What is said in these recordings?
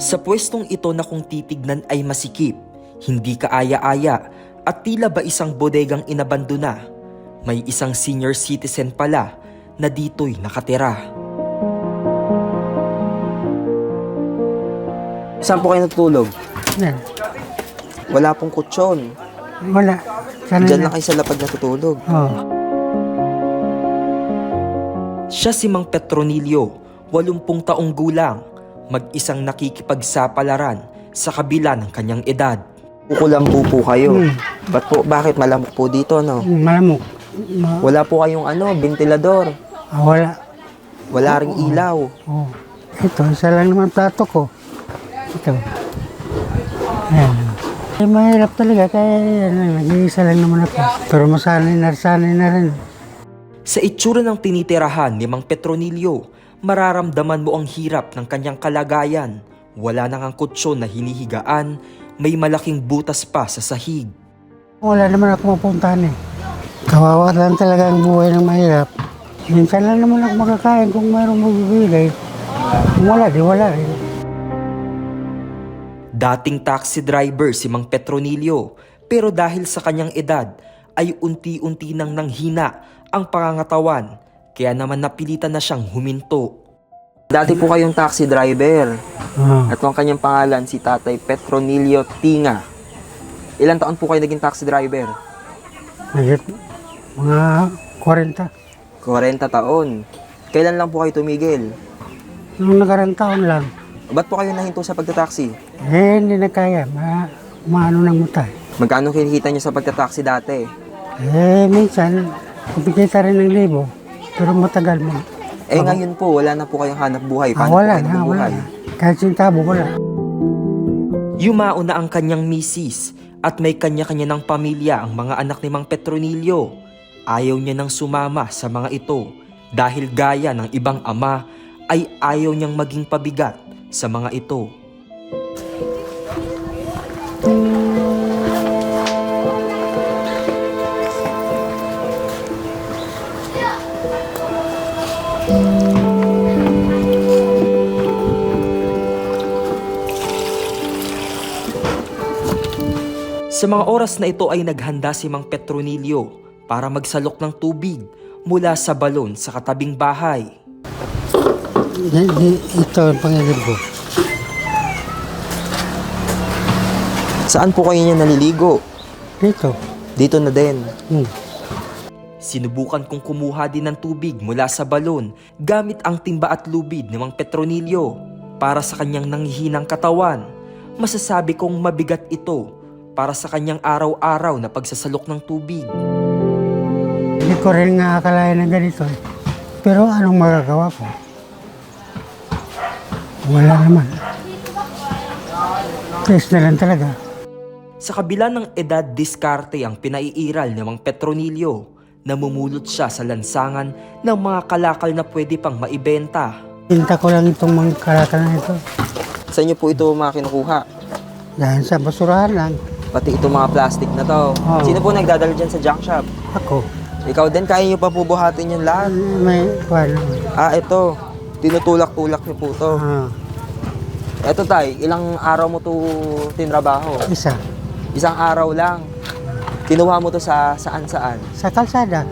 Sa pwestong ito na kung titignan ay masikip, hindi kaaya-aya at tila ba isang bodegang inabandona, may isang senior citizen pala na dito'y nakatira. Saan po kayo natutulog? Yan. Wala pong kutsyon. Wala. Sana Diyan na. lang kayo sa lapag natutulog. Oo. Siya si Mang Petronilio, 80 taong gulang, mag-isang nakikipagsapalaran sa kabila ng kanyang edad. Kukulambo po kayo. Hmm. Ba't po, bakit malamok po dito, no? Malamok. Ma- Wala po kayong ano, ventilador. ah, wala. Wala ring ilaw. Oo. Ito, isa lang naman plato ko. Ito. Ayan. Eh, mahirap talaga kaya ano, nag-iisa lang naman ako. Pero masanay na, sanay na rin. Sa itsura ng tinitirahan ni Mang Petronilio, mararamdaman mo ang hirap ng kanyang kalagayan. Wala nang ang kutsyon na hinihigaan, may malaking butas pa sa sahig. Wala naman ako mapuntahan eh. Kawawa lang talaga ang buhay ng mahirap. Minsan lang naman ako makakain kung mayroong magbibigay. Kung wala, di wala rin. Dating taxi driver si Mang Petronilio, pero dahil sa kanyang edad ay unti-unti nang nanghina ang pangangatawan, kaya naman napilitan na siyang huminto. Dati po kayong taxi driver. Ah, At ang kanyang pangalan si Tatay Petronilio Tinga. Ilan taon po kayo naging taxi driver? nagit, mga 40. 40 taon. Kailan lang po kayo tumigil? Nung nakarang taon lang, Ba't po kayo nahinto sa pagtataksi? eh hindi na kaya. Ma, maano ng mutay. Magkano kinikita nyo sa pagtataksi dati? Eh, minsan, kumikita rin ng libo. Pero matagal mo. Eh ngayon po, wala na po kayong hanap buhay. Ah, Paano wala po kayo na, wala na. Kahit sintabo, wala. Yumao na ang kanyang misis at may kanya-kanya ng pamilya ang mga anak ni Mang Petronilio. Ayaw niya nang sumama sa mga ito dahil gaya ng ibang ama ay ayaw niyang maging pabigat sa mga ito. Sa mga oras na ito ay naghanda si Mang Petronilio para magsalok ng tubig mula sa balon sa katabing bahay. Ito ang pangilim ko. Saan po kayo niya naliligo? Dito. Dito na din. Hmm. Sinubukan kong kumuha din ng tubig mula sa balon gamit ang timba at lubid ni Mang Petronilio para sa kanyang nanghihinang katawan. Masasabi kong mabigat ito para sa kanyang araw-araw na pagsasalok ng tubig. Hindi ko rin nga akalain na ganito eh. Pero anong magagawa ko? Wala naman. Test na lang talaga. Sa kabila ng edad diskarte ang pinaiiral ni Mang Petronilio, namumulot siya sa lansangan ng mga kalakal na pwede pang maibenta. Pinta ko lang itong mga kalakal na ito. Sa inyo po ito mga kinukuha. Dahil sa basurahan lang. Pati itong mga plastic na to. Oo. Sino po nagdadala dyan sa junk shop? Ako. Ikaw din, kaya nyo pa po buhatin yung lahat. May kuwan naman. Ah, ito. Tinutulak-tulak niyo po to. Ah, Eto tay, ilang araw mo to tinrabaho? isa. Isang araw lang. Kinuha mo to sa saan-saan. Sa kalsada.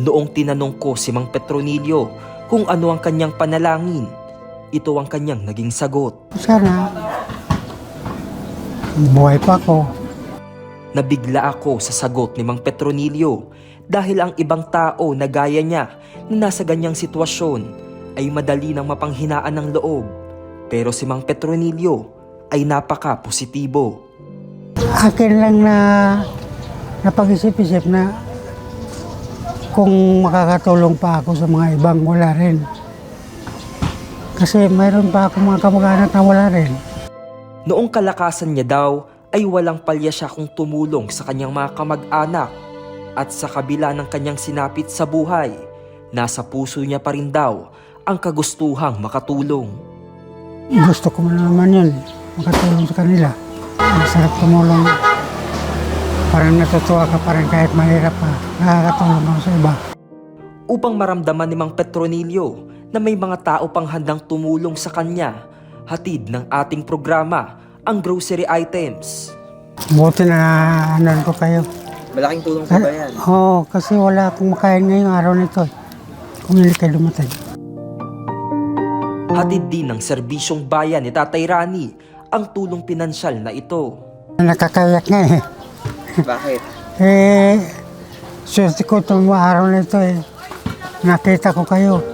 Noong tinanong ko si Mang Petronilio kung ano ang kanyang panalangin, ito ang kanyang naging sagot. Sana buhay pa ako. Nabigla ako sa sagot ni Mang Petronilio dahil ang ibang tao na gaya niya na nasa ganyang sitwasyon ay madali nang mapanghinaan ng loob. Pero si Mang Petronilio ay napaka-positibo. Akin lang na napag-isip-isip na kung makakatulong pa ako sa mga ibang wala rin. Kasi mayroon pa ako mga kamag-anak na wala rin. Noong kalakasan niya daw ay walang palya siya kung tumulong sa kanyang mga kamag-anak at sa kabila ng kanyang sinapit sa buhay, nasa puso niya pa rin daw ang kagustuhang makatulong. Gusto ko man naman yun, makatulong sa kanila. Ang sarap tumulong. Parang natutuwa ka pa rin kahit mahirap pa. Nakakatulong ako sa iba. Upang maramdaman ni Mang Petronilio na may mga tao pang handang tumulong sa kanya. Hatid ng ating programa ang grocery items. Buti na ano ko kayo. Malaking tulong po ba yan? Oo, kasi wala akong makain ngayong araw nito. eh. Kung hindi kayo dumatay. Hatid din ng serbisyong bayan ni Tatay Rani ang tulong pinansyal na ito. Nakakayak nga eh. Bakit? Eh, swerte ko itong araw na ito eh. Nakita ko kayo.